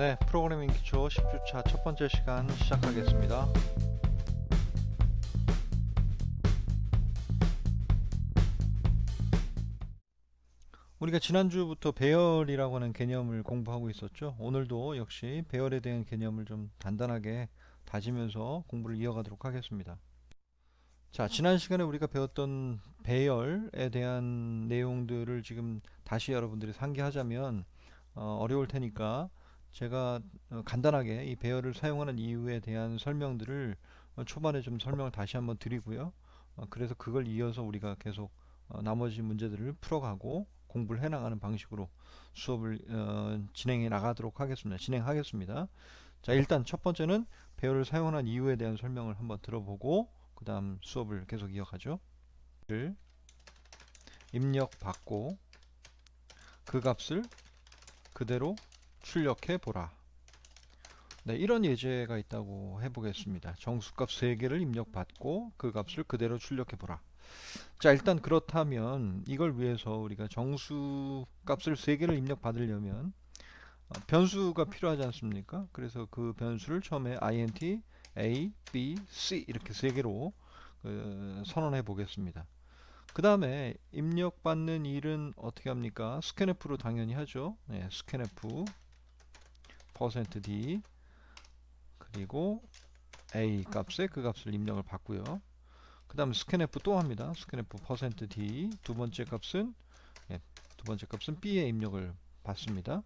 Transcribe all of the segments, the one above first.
네, 프로그래밍 기초 10주차 첫 번째 시간 시작하겠습니다. 우리가 지난주부터 배열이라고 하는 개념을 공부하고 있었죠. 오늘도 역시 배열에 대한 개념을 좀 단단하게 다지면서 공부를 이어가도록 하겠습니다. 자, 지난 시간에 우리가 배웠던 배열에 대한 내용들을 지금 다시 여러분들이 상기하자면 어, 어려울 테니까 제가 어, 간단하게 이 배열을 사용하는 이유에 대한 설명들을 어, 초반에 좀 설명을 다시 한번 드리고요. 어, 그래서 그걸 이어서 우리가 계속 어, 나머지 문제들을 풀어가고 공부를 해나가는 방식으로 수업을 어, 진행해 나가도록 하겠습니다. 진행하겠습니다. 자, 일단 첫 번째는 배열을 사용하는 이유에 대한 설명을 한번 들어보고 그 다음 수업을 계속 이어가죠. 를 입력받고 그 값을 그대로 출력해 보라. 네, 이런 예제가 있다고 해보겠습니다. 정수값 3개를 입력받고 그 값을 그대로 출력해 보라. 자, 일단 그렇다면 이걸 위해서 우리가 정수값을 3개를 입력받으려면 어, 변수가 필요하지 않습니까? 그래서 그 변수를 처음에 int, a, b, c 이렇게 세 개로 그, 선언해 보겠습니다. 그 다음에 입력받는 일은 어떻게 합니까? 스캔f로 당연히 하죠. 네, 스캔f %d 그리고 a 값에 그 값을 입력을 받고요. 그 다음 스캔f 또 합니다. 스캔f %d 두 번째 값은 예, 두 번째 값은 b에 입력을 받습니다.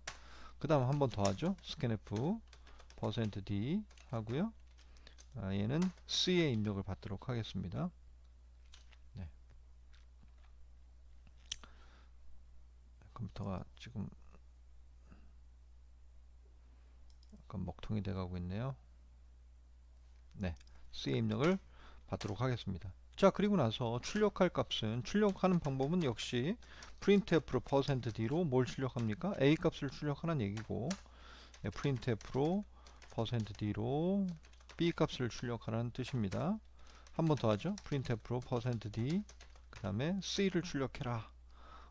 그 다음 한 번 더 하죠. 스캔f %d 하고요. 아, 얘는 c에 입력을 받도록 하겠습니다. 네. 컴퓨터가 지금 약간 먹통이 돼가고 있네요. 네, c에 입력을 받도록 하겠습니다. 자, 그리고 나서 출력할 값은 출력하는 방법은 역시 printf로 %d로 뭘 출력합니까? a 값을 출력하는 얘기고 네, printf로 %d로 b 값을 출력하라는 뜻입니다. 한 번 더 하죠. printf로 %d 그 다음에 c를 출력해라.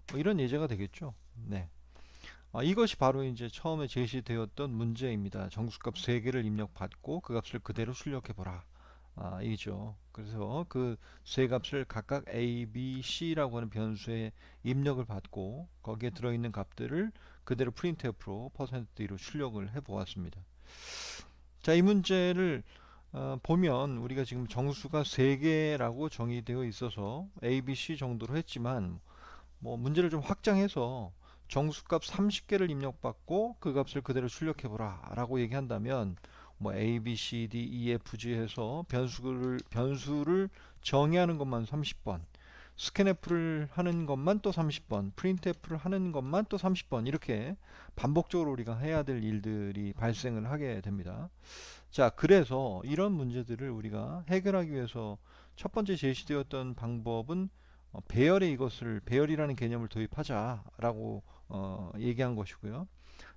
뭐 이런 예제가 되겠죠. 네. 아, 이것이 바로 이제 처음에 제시되었던 문제입니다. 정수값 3개를 입력받고 그 값을 그대로 출력해 보라. 아, 이죠. 그래서 그 세 값을 각각 a, b, c라고 하는 변수에 입력을 받고 거기에 들어있는 값들을 그대로 printf로 %d로 출력을 해 보았습니다. 자, 이 문제를 어, 보면 우리가 지금 정수가 3개라고 정의되어 있어서 a, b, c 정도로 했지만 뭐 문제를 좀 확장해서 정수값 30개를 입력받고 그 값을 그대로 출력해 보라 라고 얘기한다면 뭐 a, b, c, d, e, f, g 해서 변수를 변수를 정의하는 것만 30번 스캔f를 하는 것만 또 30번 printf를 하는 것만 또 30번 이렇게 반복적으로 우리가 해야 될 일들이 발생을 하게 됩니다. 자, 그래서 이런 문제들을 우리가 해결하기 위해서 첫 번째 제시되었던 방법은 어, 배열에 이것을 배열이라는 개념을 도입하자 라고 어, 얘기한 것이고요.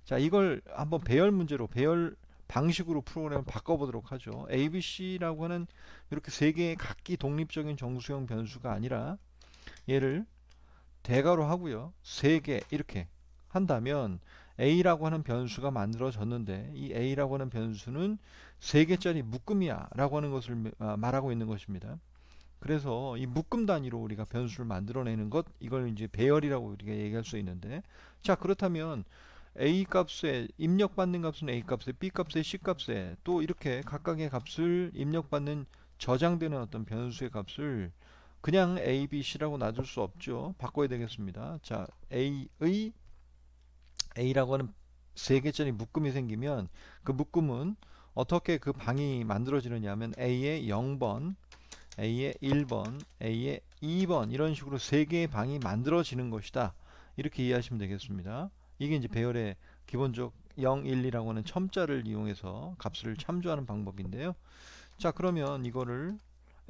자, 이걸 한번 배열 문제로 배열 방식으로 프로그램을 바꿔보도록 하죠. ABC라고 하는 이렇게 세 개의 각기 독립적인 정수형 변수가 아니라 얘를 대괄호 하고요. 세 개 이렇게 한다면 a라고 하는 변수가 만들어졌는데 이 a라고 하는 변수는 세 개짜리 묶음이야 라고 하는 것을 아, 말하고 있는 것입니다. 그래서 이 묶음 단위로 우리가 변수를 만들어내는 것 이걸 이제 배열이라고 우리가 얘기할 수 있는데 자 그렇다면 a 값에 입력받는 값은 a 값에 b 값에 c 값에 또 이렇게 각각의 값을 입력받는 저장되는 어떤 변수의 값을 그냥 a, b, c라고 놔둘 수 없죠. 바꿔야 되겠습니다. 자, a의 a라고 하는 세 개짜리 묶음이 생기면 그 묶음은 어떻게 그 방이 만들어지느냐 하면 a의 0번, a의 1번, a의 2번 이런 식으로 세 개의 방이 만들어지는 것이다. 이렇게 이해하시면 되겠습니다. 이게 이제 배열의 기본적 0, 1, 2라고 하는 첨자를 이용해서 값을 참조하는 방법인데요. 자, 그러면 이거를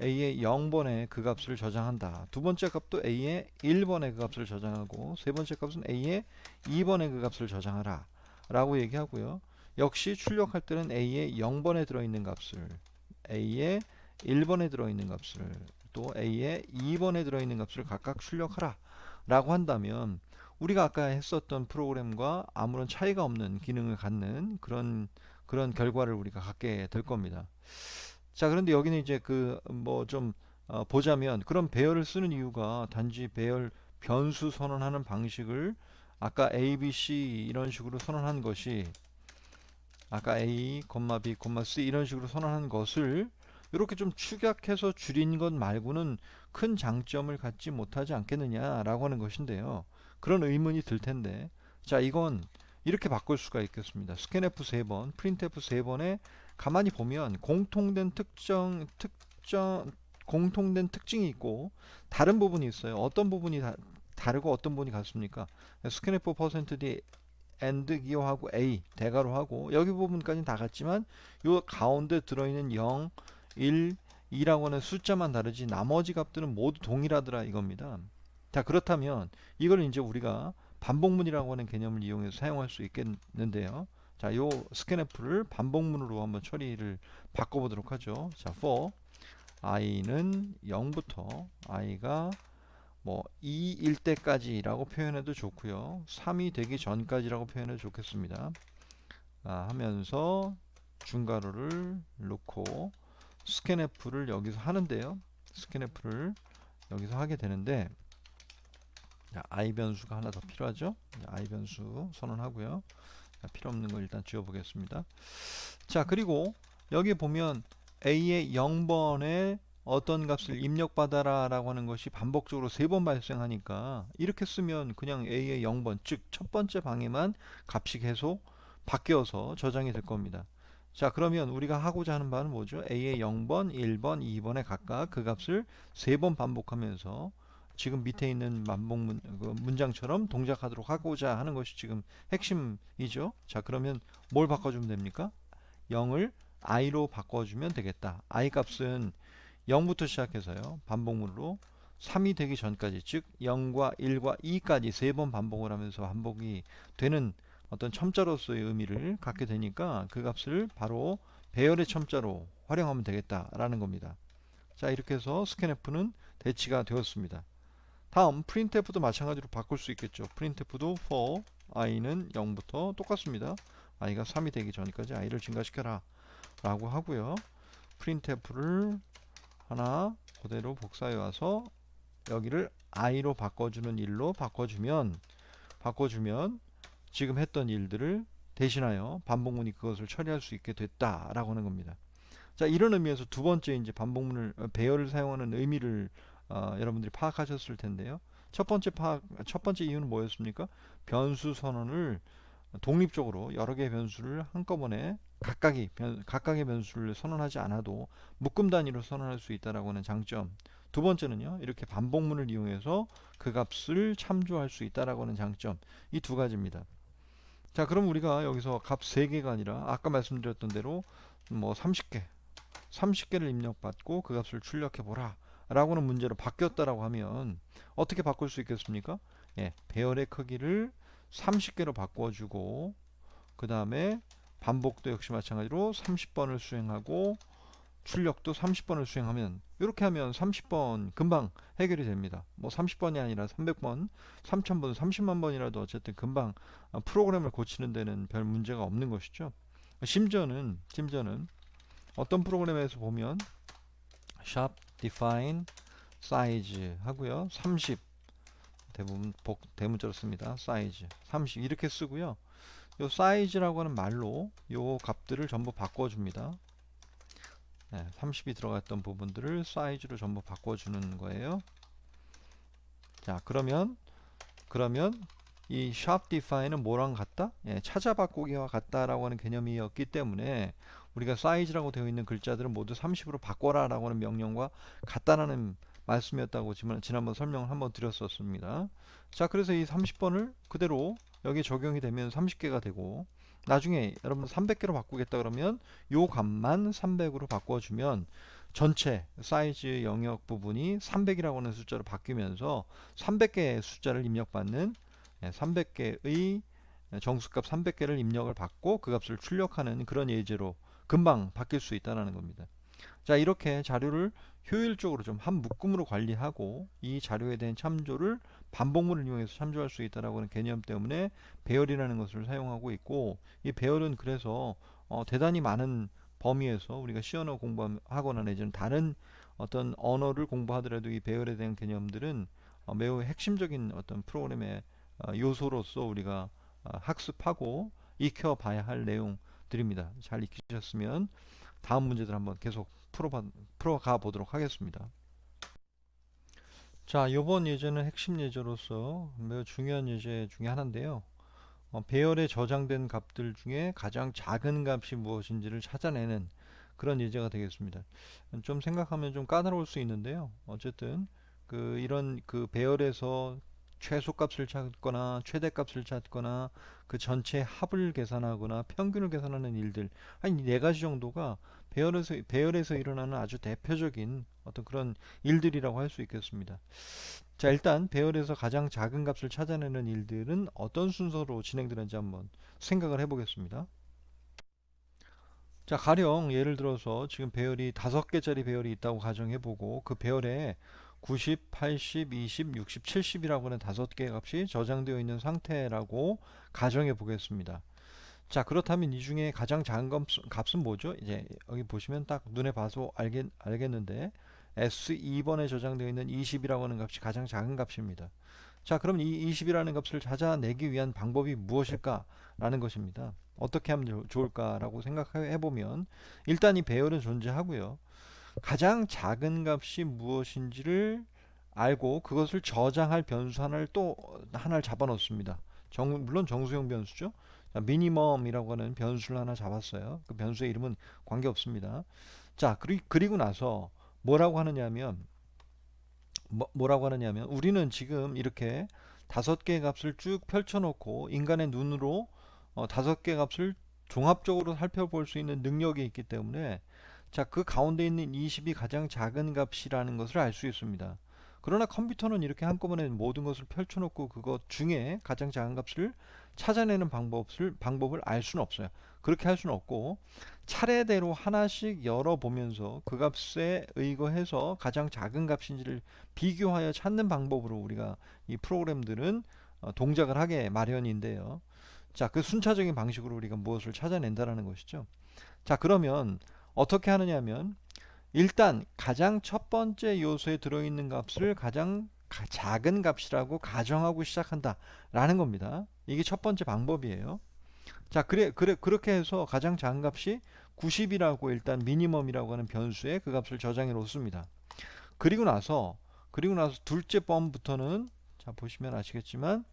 a의 0번에 그 값을 저장한다. 두 번째 값도 a의 1번에 그 값을 저장하고 세 번째 값은 a의 2번에 그 값을 저장하라. 라고 얘기하고요. 역시 출력할 때는 a의 0번에 들어있는 값을 a의 1번에 들어있는 값을 또 a의 2번에 들어있는 값을 각각 출력하라. 라고 한다면 우리가 아까 했었던 프로그램과 아무런 차이가 없는 기능을 갖는 그런 그런 결과를 우리가 갖게 될 겁니다. 자, 그런데 여기는 이제 그 뭐좀 어, 보자면 그런 배열을 쓰는 이유가 단지 배열 변수 선언하는 방식을 아까 A, B, C 이런 식으로 선언한 것이 아까 A, B, C 이런 식으로 선언한 것을 이렇게 좀 축약해서 줄인 것 말고는 큰 장점을 갖지 못하지 않겠느냐라고 하는 것인데요. 그런 의문이 들 텐데 자 이건 이렇게 바꿀 수가 있겠습니다. 스캔F 3번, 프린트F 3번에 가만히 보면 공통된 특정 특정 공통된 특징이 있고 다른 부분이 있어요. 어떤 부분이 다, 다르고 어떤 부분이 같습니까? 스캔F 퍼센트 and 기호하고 a 대괄호 하고 여기 부분까지는 다 같지만 요 가운데 들어있는 0, 1, 2라고 하는 숫자만 다르지 나머지 값들은 모두 동일하더라 이겁니다. 자 그렇다면 이걸 이제 우리가 반복문이라고 하는 개념을 이용해서 사용할 수 있겠는데요. 자, 요 스캔F를 반복문으로 한번 처리를 바꿔보도록 하죠. 자, for i는 0부터 i가 뭐 2일 때까지라고 표현해도 좋고요. 3이 되기 전까지라고 표현해도 좋겠습니다. 아, 하면서 중괄호를 놓고 스캔F를 여기서 하는데요. 스캔F를 여기서 하게 되는데 자, i 변수가 하나 더 필요하죠. i 변수 선언하고요. 자, 필요 없는 거 일단 지워 보겠습니다. 자, 그리고 여기 보면 a의 0번에 어떤 값을 입력받아라 라고 하는 것이 반복적으로 세 번 발생하니까 이렇게 쓰면 그냥 a의 0번 즉 첫 번째 방에만 값이 계속 바뀌어서 저장이 될 겁니다. 자 그러면 우리가 하고자 하는 바는 뭐죠? a의 0번, 1번, 2번에 각각 그 값을 세 번 반복하면서 지금 밑에 있는 만복 문 그 문장처럼 동작하도록 하고자 하는 것이 지금 핵심이죠. 자 그러면 뭘 바꿔주면 됩니까? 0을 i로 바꿔주면 되겠다. i 값은 0부터 시작해서요. 반복문으로 3이 되기 전까지 즉 0과 1과 2까지 세 번 반복을 하면서 반복이 되는 어떤 첨자로서의 의미를 갖게 되니까 그 값을 바로 배열의 첨자로 활용하면 되겠다라는 겁니다. 자 이렇게 해서 스캔F는 대치가 되었습니다. 다음 printf도 마찬가지로 바꿀 수 있겠죠. printf도 for i는 0부터 똑같습니다. i가 3이 되기 전까지 i를 증가시켜라 라고 하고요. printf를 하나 그대로 복사해 와서 여기를 i로 바꿔주는 일로 바꿔주면 바꿔주면 지금 했던 일들을 대신하여 반복문이 그것을 처리할 수 있게 됐다라고 하는 겁니다. 자 이런 의미에서 두 번째 이제 반복문을 어, 배열을 사용하는 의미를 어, 여러분들이 파악하셨을 텐데요. 첫 번째 파악, 첫 번째 이유는 뭐였습니까? 변수 선언을 독립적으로 여러 개의 변수를 한꺼번에 각각이 변, 각각의 변수를 선언하지 않아도 묶음 단위로 선언할 수 있다라고 하는 장점. 두 번째는요. 이렇게 반복문을 이용해서 그 값을 참조할 수 있다라고 하는 장점. 이 두 가지입니다. 자, 그럼 우리가 여기서 값 3개가 아니라 아까 말씀드렸던 대로 뭐 30개, 30개를 입력받고 그 값을 출력해 보라. 라고는 문제로 바뀌었다라고 하면 어떻게 바꿀 수 있겠습니까? 예, 배열의 크기를 30개로 바꿔주고 그 다음에 반복도 역시 마찬가지로 30번을 수행하고 출력도 30번을 수행하면 이렇게 하면 30번 금방 해결이 됩니다. 뭐 30번이 아니라 300번, 3000번, 30만 번이라도 어쨌든 금방 프로그램을 고치는 데는 별 문제가 없는 것이죠. 심지어는 심지어는 어떤 프로그램에서 보면 샵 define size 하고요. 30 대부분 복, 대문자로 씁니다. size 30 이렇게 쓰고요. 요 size라고 하는 말로 요 값들을 전부 바꿔줍니다. 네, 30이 들어갔던 부분들을 사이즈로 전부 바꿔주는 거예요. 자, 그러면 그러면 이 sharp define은 뭐랑 같다? 예, 찾아 바꾸기와 같다라고 하는 개념이었기 때문에 우리가 사이즈라고 되어 있는 글자들은 모두 30으로 바꿔라 라고 하는 명령과 같다라는 말씀이었다고 지난번 설명을 한번 드렸었습니다. 자 그래서 이 30번을 그대로 여기 적용이 되면 30개가 되고 나중에 여러분 300개로 바꾸겠다 그러면 요 값만 300으로 바꿔주면 전체 사이즈 영역 부분이 300이라고 하는 숫자로 바뀌면서 300개의 숫자를 입력받는 300개의 정수값 300개를 입력을 받고 그 값을 출력하는 그런 예제로 금방 바뀔 수 있다는 겁니다. 자 이렇게 자료를 효율적으로 좀 한 묶음으로 관리하고 이 자료에 대한 참조를 반복문을 이용해서 참조할 수 있다라고 하는 개념 때문에 배열이라는 것을 사용하고 있고 이 배열은 그래서 어, 대단히 많은 범위에서 우리가 C 언어 공부하거나 내지는 다른 어떤 언어를 공부하더라도 이 배열에 대한 개념들은 어, 매우 핵심적인 어떤 프로그램의 어, 요소로서 우리가 어, 학습하고 익혀봐야 할 내용들입니다. 잘 익히셨으면 다음 문제들 한번 계속 풀어봐, 풀어가 보도록 하겠습니다. 자, 이번 예제는 핵심 예제로서 매우 중요한 예제 중에 하나인데요. 어, 배열에 저장된 값들 중에 가장 작은 값이 무엇인지를 찾아내는 그런 예제가 되겠습니다. 좀 생각하면 좀 까다로울 수 있는데요. 어쨌든 그 이런 그 배열에서 최소값을 찾거나 최대값을 찾거나 그 전체 합을 계산하거나 평균을 계산하는 일들 한 네 가지 정도가 배열에서 배열에서 일어나는 아주 대표적인 어떤 그런 일들이라고 할 수 있겠습니다. 자, 일단 배열에서 가장 작은 값을 찾아내는 일들은 어떤 순서로 진행되는지 한번 생각을 해보겠습니다. 자, 가령 예를 들어서 지금 배열이 다섯 개짜리 배열이 있다고 가정해보고 그 배열에 90, 80, 20, 60, 70이라고 하는 다섯 개 값이 저장되어 있는 상태라고 가정해 보겠습니다. 자, 그렇다면 이 중에 가장 작은 값은 뭐죠? 이제 여기 보시면 딱 눈에 봐서 알겠, 알겠는데 S2번에 저장되어 있는 20이라고 하는 값이 가장 작은 값입니다. 자, 그럼 이 20이라는 값을 찾아내기 위한 방법이 무엇일까? 라는 것입니다. 어떻게 하면 좋을까라고 생각해 보면 일단 이 배열은 존재하고요. 가장 작은 값이 무엇인지를 알고 그것을 저장할 변수 하나를 또 하나를 잡아 놓습니다. 정, 물론 정수형 변수죠. 미니멈이라고 하는 변수를 하나 잡았어요. 그 변수의 이름은 관계없습니다. 자, 그리, 그리고 나서 뭐라고 하느냐면 뭐, 뭐라고 하느냐면 우리는 지금 이렇게 다섯 개의 값을 쭉 펼쳐놓고 인간의 눈으로 어, 다섯 개 값을 종합적으로 살펴볼 수 있는 능력이 있기 때문에 자, 그 가운데 있는 20이 가장 작은 값이라는 것을 알 수 있습니다. 그러나 컴퓨터는 이렇게 한꺼번에 모든 것을 펼쳐놓고 그것 중에 가장 작은 값을 찾아내는 방법을 방법을 알 수는 없어요. 그렇게 할 수는 없고 차례대로 하나씩 열어보면서 그 값에 의거해서 가장 작은 값인지를 비교하여 찾는 방법으로 우리가 이 프로그램들은 어, 동작을 하게 마련인데요. 자, 그 순차적인 방식으로 우리가 무엇을 찾아낸다라는 것이죠. 자, 그러면 어떻게 하느냐 하면 일단 가장 첫 번째 요소에 들어있는 값을 가장 작은 값이라고 가정하고 시작한다 라는 겁니다. 이게 첫 번째 방법이에요. 자, 그래, 그래, 그렇게 해서 가장 작은 값이 90이라고 일단 미니멈이라고 하는 변수에 그 값을 저장해 놓습니다. 그리고 나서, 그리고 나서 둘째 번부터는, 자, 보시면 아시겠지만,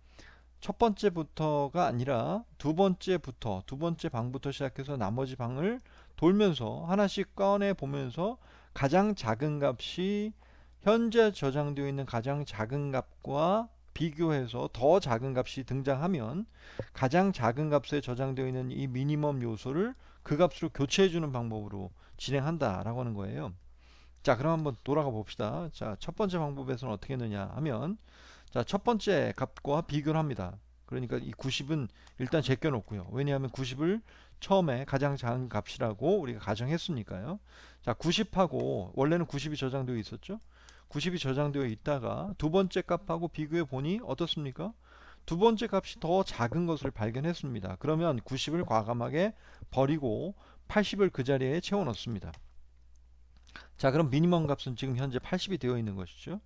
첫 번째부터가 아니라 두 번째부터, 두 번째 방부터 시작해서 나머지 방을 돌면서 하나씩 꺼내 보면서 가장 작은 값이 현재 저장되어 있는 가장 작은 값과 비교해서 더 작은 값이 등장하면 가장 작은 값에 저장되어 있는 이 미니멈 요소를 그 값으로 교체해 주는 방법으로 진행한다라고 하는 거예요. 자, 그럼 한번 돌아가 봅시다. 자, 첫 번째 방법에서는 어떻게 했느냐 하면 자, 첫 번째 값과 비교를 합니다. 그러니까 이 90은 일단 제껴 놓고요. 왜냐하면 90을 처음에 가장 작은 값이라고 우리가 가정했으니까요. 자, 90하고 원래는 90이 저장되어 있었죠. 90이 저장되어 있다가 두 번째 값하고 비교해 보니 어떻습니까? 두 번째 값이 더 작은 것을 발견했습니다. 그러면 90을 과감하게 버리고 80을 그 자리에 채워 넣습니다. 자, 그럼 미니멈 값은 지금 현재 80이 되어 있는 것이죠.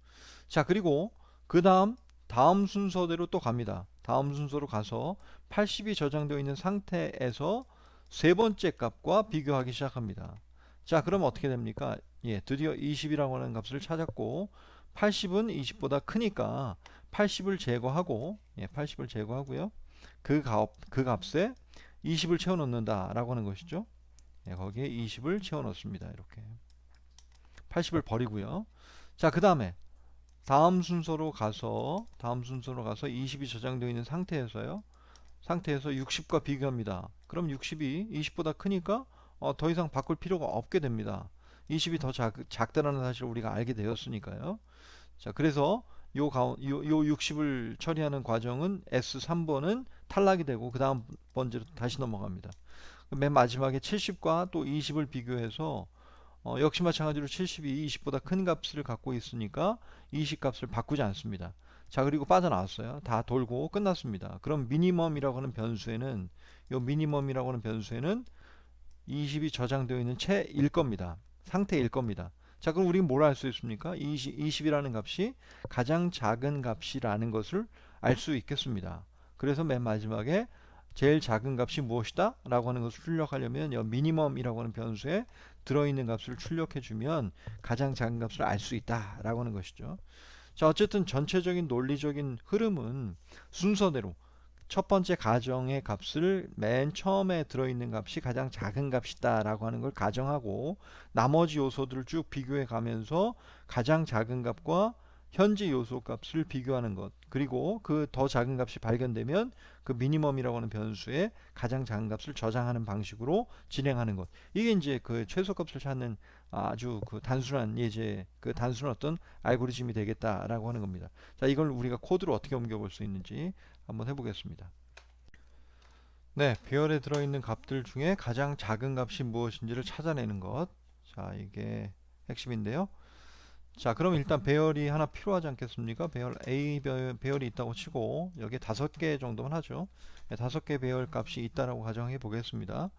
자, 그리고 그 다음 다음 순서대로 또 갑니다. 다음 순서로 가서 80이 저장되어 있는 상태에서 세 번째 값과 비교하기 시작합니다. 자, 그럼 어떻게 됩니까? 예, 드디어 20이라고 하는 값을 찾았고 80은 20보다 크니까 80을 제거하고 예, 80을 제거하고요. 그 값, 그 값에 20을 채워 넣는다라고 하는 것이죠. 예, 거기에 20을 채워 넣습니다. 이렇게. 80을 버리고요. 자, 그 다음에 다음 순서로 가서 다음 순서로 가서 20이 저장되어 있는 상태에서요. 상태에서 60과 비교합니다. 그럼 60이 20보다 크니까 어, 더 이상 바꿀 필요가 없게 됩니다. 20이 더 작, 작다는 사실을 우리가 알게 되었으니까요. 자, 그래서 요, 가, 요, 요 60을 처리하는 과정은 S3번은 탈락이 되고 그 다음 번째로 다시 넘어갑니다. 맨 마지막에 70과 또 20을 비교해서 어, 역시 마찬가지로 70이 20보다 큰 값을 갖고 있으니까 20 값을 바꾸지 않습니다. 자 그리고 빠져나왔어요. 다 돌고 끝났습니다. 그럼 미니멈이라고 하는 변수에는 요 미니멈이라고 하는 변수에는 20이 저장되어 있는 채일 겁니다. 상태일 겁니다. 자 그럼 우리는 뭘알 수 있습니까? 20, 20이라는 값이 가장 작은 값이라는 것을 알 수 있겠습니다. 그래서 맨 마지막에 제일 작은 값이 무엇이다? 라고 하는 것을 출력하려면 요 미니멈이라고 하는 변수에 들어있는 값을 출력해 주면 가장 작은 값을 알 수 있다 라고 하는 것이죠. 자 어쨌든 전체적인 논리적인 흐름은 순서대로 첫 번째 가정의 값을 맨 처음에 들어있는 값이 가장 작은 값이다 라고 하는 걸 가정하고 나머지 요소들을 쭉 비교해 가면서 가장 작은 값과 현재 요소 값을 비교하는 것 그리고 그 더 작은 값이 발견되면 그 미니멈이라고 하는 변수에 가장 작은 값을 저장하는 방식으로 진행하는 것. 이게 이제 그 최소 값을 찾는 아주 그 단순한 예제 그 단순한 어떤 알고리즘이 되겠다라고 하는 겁니다. 자 이걸 우리가 코드로 어떻게 옮겨볼 수 있는지 한번 해보겠습니다. 네 배열에 들어있는 값들 중에 가장 작은 값이 무엇인지를 찾아내는 것 자 이게 핵심인데요. 자 그럼 일단 배열이 하나 필요하지 않겠습니까? 배열 A 배열, 배열이 있다고 치고 여기 다섯 개 정도만 하죠. 네, 다섯 개 배열 값이 있다라고 가정해 보겠습니다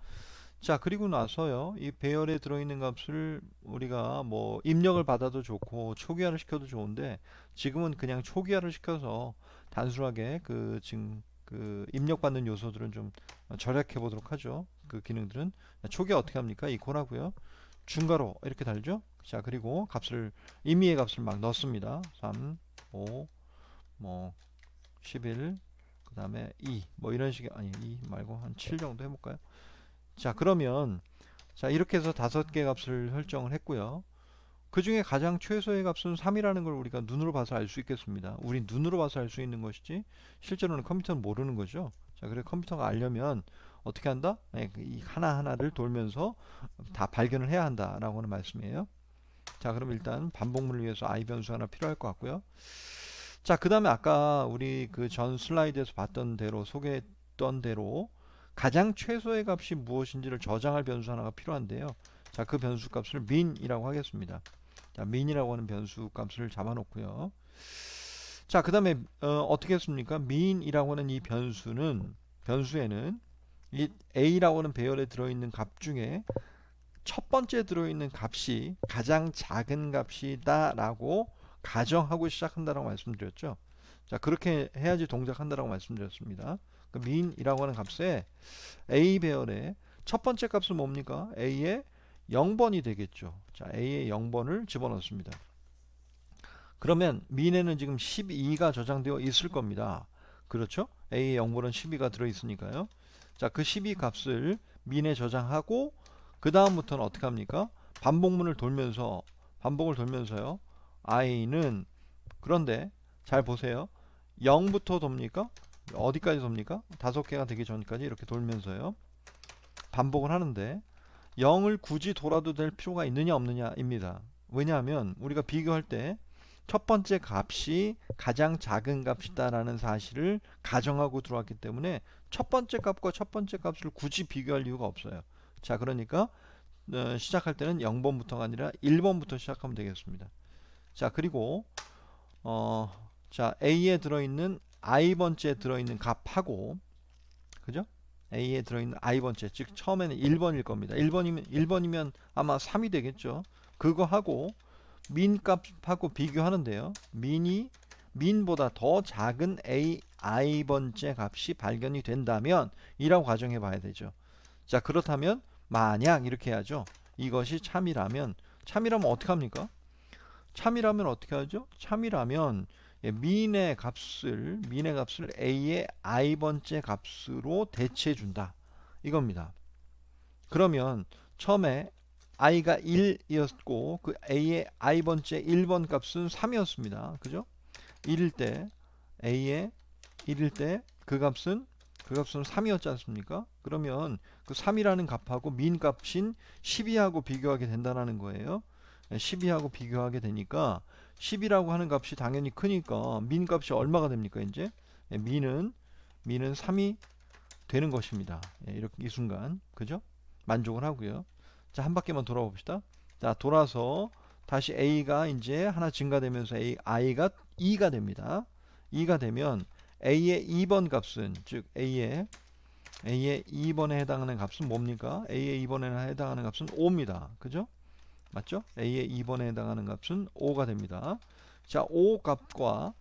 자 그리고 나서요. 이 배열에 들어있는 값을 우리가 뭐 입력을 받아도 좋고 초기화를 시켜도 좋은데 지금은 그냥 초기화를 시켜서 단순하게 그 지금 그 입력받는 요소들은 좀 절약해 보도록 하죠. 그 기능들은. 초기화 어떻게 합니까? 이코라고요. 중괄호 이렇게 달죠? 자 그리고 값을 임의의 값을 막 넣습니다. 3 5 뭐 11 그 다음에 2 뭐 이런 식의 아니 2 말고 한 7 정도 해볼까요 자 그러면 자 이렇게 해서 다섯 개 값을 설정을 했고요 그 중에 가장 최소의 값은 3이라는 걸 우리가 눈으로 봐서 알 수 있겠습니다 우리 눈으로 봐서 알 수 있는 것이지 실제로는 컴퓨터는 모르는 거죠 자 그래 컴퓨터가 알려면 어떻게 한다? 네, 이 하나하나를 돌면서 다 발견을 해야 한다라고 하는 말씀이에요. 자, 그럼 일단 반복문을 위해서 i 변수 하나 필요할 것 같고요. 자, 그 다음에 아까 우리 그 전 슬라이드에서 봤던 대로 소개했던 대로 가장 최소의 값이 무엇인지를 저장할 변수 하나가 필요한데요. 자, 그 변수 값을 min이라고 하겠습니다. 자, min이라고 하는 변수 값을 잡아놓고요. 자, 그 다음에 어, 떻게 했습니까? min이라고 하는 이 변수는 변수에는 이 a라고 하는 배열에 들어있는 값 중에 첫 번째 들어있는 값이 가장 작은 값이다 라고 가정하고 시작한다라고 말씀드렸죠 자 그렇게 해야지 동작한다라고 말씀드렸습니다 그 min이라고 하는 값에 a 배열의 첫 번째 값은 뭡니까 a의 0번이 되겠죠 자 a의 0번을 집어넣습니다 그러면 min에는 지금 12가 저장되어 있을 겁니다 그렇죠 a의 0번은 12가 들어 있으니까요 자, 그 12 값을 민에 저장하고 그 다음부터는 어떻게 합니까? 반복문을 돌면서 반복을 돌면서요. i는 그런데 잘 보세요. 0부터 돕니까? 어디까지 돕니까? 다섯 개가 되기 전까지 이렇게 돌면서요. 반복을 하는데 0을 굳이 돌아도 될 필요가 있느냐 없느냐입니다. 왜냐하면 우리가 비교할 때 첫 번째 값이 가장 작은 값이다라는 사실을 가정하고 들어왔기 때문에 첫 번째 값과 첫 번째 값을 굳이 비교할 이유가 없어요. 자, 그러니까 어, 시작할 때는 0번부터가 아니라 1번부터 시작하면 되겠습니다. 자, 그리고 어, 자, A에 들어있는 i번째 들어있는 값하고 그죠? A에 들어있는 i번째 즉 처음에는 1번일 겁니다. 1번이면 1번이면 아마 3이 되겠죠. 그거 하고 민 값하고 비교하는데요. 민이 민보다 더 작은 a i번째 값이 발견이 된다면 이라고 가정해 봐야 되죠. 자 그렇다면 만약 이렇게 해야죠. 이것이 참이라면 참이라면 어떻게 합니까? 참이라면 어떻게 하죠? 참이라면 예, 민의 값을 민의 값을 a의 i번째 값으로 대체해 준다. 이겁니다. 그러면 처음에 i가 1이었고 그 a의 i번째 1번 값은 3이었습니다. 그죠? 1일 때 a의 1일 때 그 값은 그 값은 3이었지 않습니까? 그러면 그 3이라는 값하고 민 값인 12하고 비교하게 된다는 거예요. 12하고 비교하게 되니까 10이라고 하는 값이 당연히 크니까 민 값이 얼마가 됩니까? 이제 민은 민은 3이 되는 것입니다. 예, 이렇게 이 순간 그죠? 만족을 하고요. 자, 한 바퀴만 돌아 봅시다. 자, 돌아서 다시 a가 이제 하나 증가되면서 a i가 2가 됩니다. 2가 되면 a의 2번 값은 즉 a의 a의 2번에 해당하는 값은 뭡니까? a의 2번에 해당하는 값은 5입니다. 그죠? 맞죠? a의 2번에 해당하는 값은 5가 됩니다. 자, 5 값과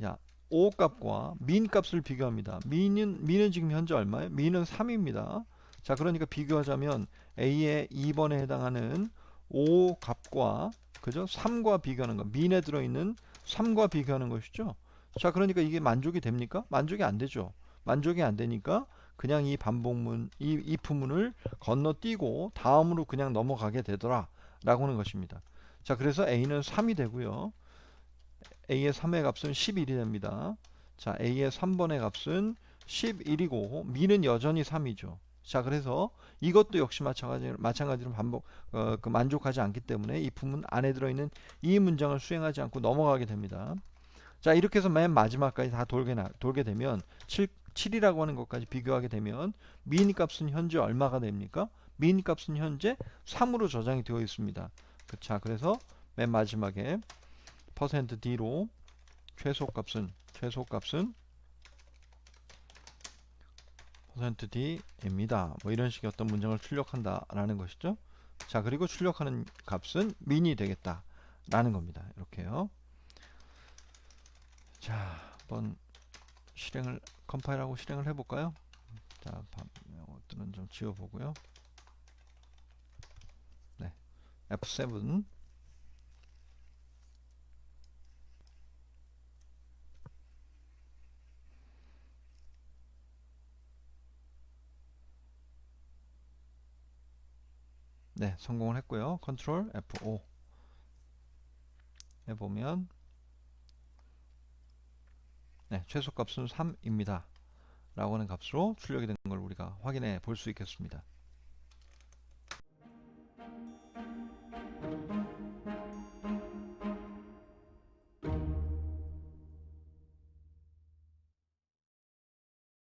자, 5 값과 민 값을 비교합니다. 민은 민은 지금 현재 얼마예요? 민은 3입니다. 자, 그러니까 비교하자면 a의 2번에 해당하는 5 값과 그죠? 3과 비교하는 거. 민에 들어 있는 3과 비교하는 것이죠. 자, 그러니까 이게 만족이 됩니까? 만족이 안 되죠. 만족이 안 되니까 그냥 이 반복문 이 이프문을 건너뛰고 다음으로 그냥 넘어가게 되더라 라고 하는 것입니다. 자, 그래서 a는 3이 되고요. a의 3의 값은 11이 됩니다. 자, a의 3번의 값은 11이고 미는 여전히 3이죠. 자, 그래서 이것도 역시 마찬가지로, 마찬가지로 반복 어, 그 만족하지 않기 때문에 이 부문 안에 들어있는 이 문장을 수행하지 않고 넘어가게 됩니다. 자, 이렇게 해서 맨 마지막까지 다 돌게, 나, 돌게 되면 7, 7이라고 하는 것까지 비교하게 되면 미니 값은 현재 얼마가 됩니까? 미니 값은 현재 3으로 저장이 되어 있습니다. 그, 자, 그래서 맨 마지막에 퍼센트 %d로 최소 값은 최소 값은 퍼센트 %d입니다. 뭐 이런 식의 어떤 문장을 출력한다라는 것이죠. 자, 그리고 출력하는 값은 민이 되겠다라는 겁니다. 이렇게요. 자, 한번 실행을 컴파일하고 실행을 해볼까요? 자, 이것들은 좀 지워보고요. 네, F7 네, 성공을 했고요. 컨트롤 F5 해보면 네, 최소값은 3입니다. 라고 하는 값으로 출력이 된 걸 우리가 확인해 볼 수 있겠습니다.